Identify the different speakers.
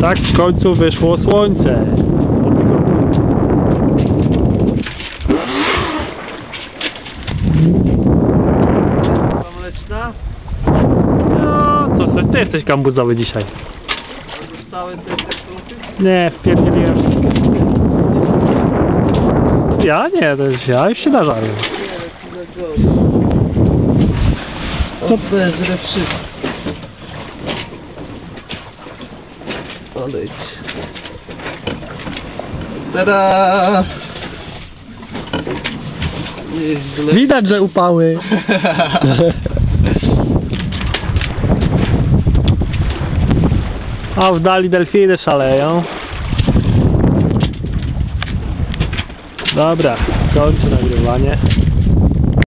Speaker 1: tak w końcu wyszło słońce.
Speaker 2: Mleczna?
Speaker 1: No, co ty, ty jesteś kambuzowy dzisiaj.
Speaker 2: Zostały te tekstury?
Speaker 1: Nie, wpierdzieliłem. Ja nie, to jest ja już się nażarłem.
Speaker 2: Gorzej. Obezrę wszystko. Odejdź. Tada! Nieźle.
Speaker 1: Widać, że upały. A w dali delfiny szaleją. Dobra, kończę nagrywanie.